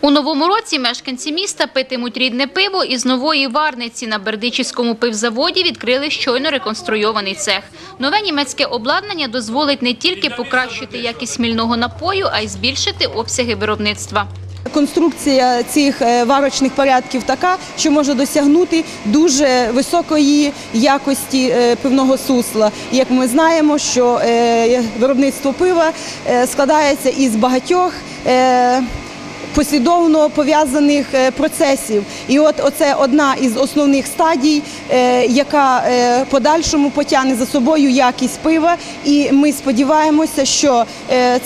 У новому році мешканці міста питимуть рідне пиво із нової варниці. На Бердичівському пивзаводі відкрили щойно реконструйований цех. Нове німецьке обладнання дозволить не тільки покращити якість хмільного напою, а й збільшити обсяги виробництва. Конструкція цих е, варочних порядків така, що може досягнути дуже високої якості е, пивного сусла. Як ми знаємо, що е, виробництво пива складається із багатьох. Послідовно пов'язаних е, процесів, і от оце одна із основних стадій, е, яка е, подальшому потягне за собою якість пива. І ми сподіваємося, що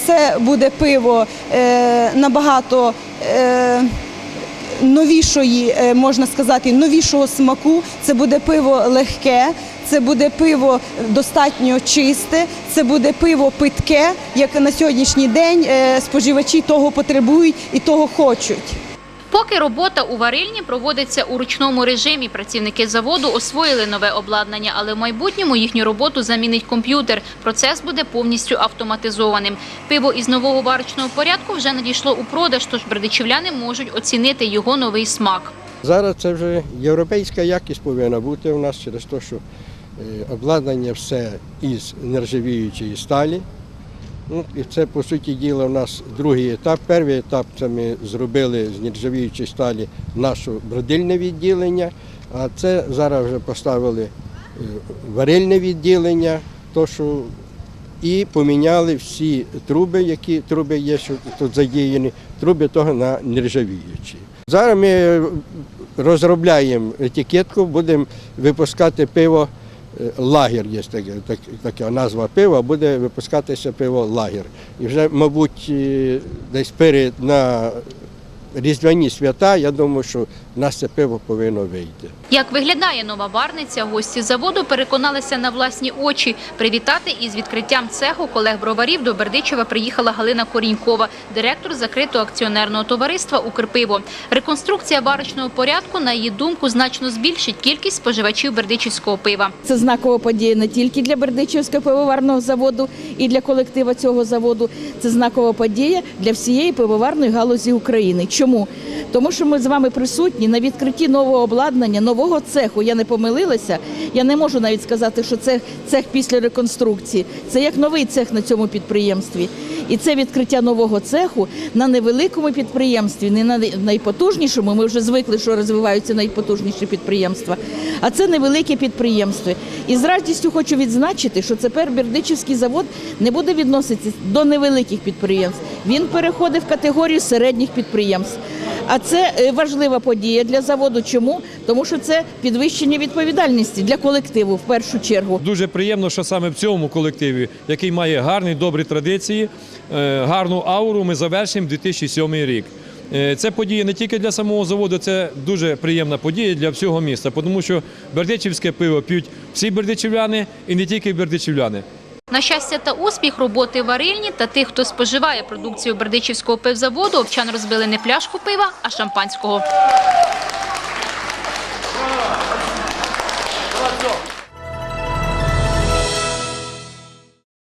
це буде пиво набагато. Новішої, е, можна сказати, новішого смаку. Це буде пиво легке, це буде пиво достатньо чисте, це буде пиво питке, як на сьогоднішній день е, споживачі того потребують і того хочуть. Поки робота у варильні проводиться у ручному режимі, працівники заводу освоїли нове обладнання, але в майбутньому їхню роботу замінить комп'ютер. Процес буде повністю автоматизованим. Пиво із нового варочного порядку вже надійшло у продаж, тож бердичівляни можуть оцінити його новий смак. Зараз це вже європейська якість повинна бути у нас через те, що е, обладнання все із нержавіючої сталі. Ну, і це, по суті діла, у нас другий етап. Перший етап це ми зробили з нержавіючої сталі наше бродильне відділення, а це зараз вже поставили е, варильне відділення, то, що і поміняли всі труби, які труби є, що тут задіяні, труби того на нержавіючі. Зараз ми розробляємо етикетку, будемо випускати пиво лагер, є таке, так, така назва пива, буде випускатися пиво лагер. І вже, мабуть, е, десь перед на різдвяні свята, я думаю, що це пиво повинно вийти. Як виглядає нова варниця, гості заводу переконалися на власні очі. Привітати із відкриттям цеху колег броварів до Бердичева приїхала Галина Корінькова, директор закритого акціонерного товариства «Укрпиво». Реконструкція варочного порядку, на її думку, значно збільшить кількість споживачів бердичівського пива. Це знакова подія не тільки для Бердичівського пивоварного заводу і для колектива цього заводу. Це знакова подія для всієї пивоварної галузі України. Чому? Тому що ми з вами присутні на відкритті нового обладнання, нового цеху. Я не помилилася. Я не можу навіть сказати, що це цех після реконструкції. Це як новий цех на цьому підприємстві. І це відкриття нового цеху на невеликому підприємстві, не на найпотужнішому. Ми вже звикли, що розвиваються найпотужніші підприємства. А це невелике підприємство. І з радістю хочу відзначити, що тепер Бердичівський завод не буде відноситися до невеликих підприємств. Він переходить в категорію середніх підприємств. А це е, важлива подія для заводу. Чому? Тому що це підвищення відповідальності для колективу в першу чергу. Дуже приємно, що саме в цьому колективі, який має гарні, добрі традиції, е, гарну ауру, ми завершимо 2007 рік. Е, Це подія не тільки для самого заводу, це дуже приємна подія для всього міста, тому що бердичівське пиво п'ють всі бердичівляни і не тільки бердичівляни. На щастя та успіх роботи варильні та тих, хто споживає продукцію Бердичівського пивзаводу, овчан розбили не пляшку пива, а шампанського.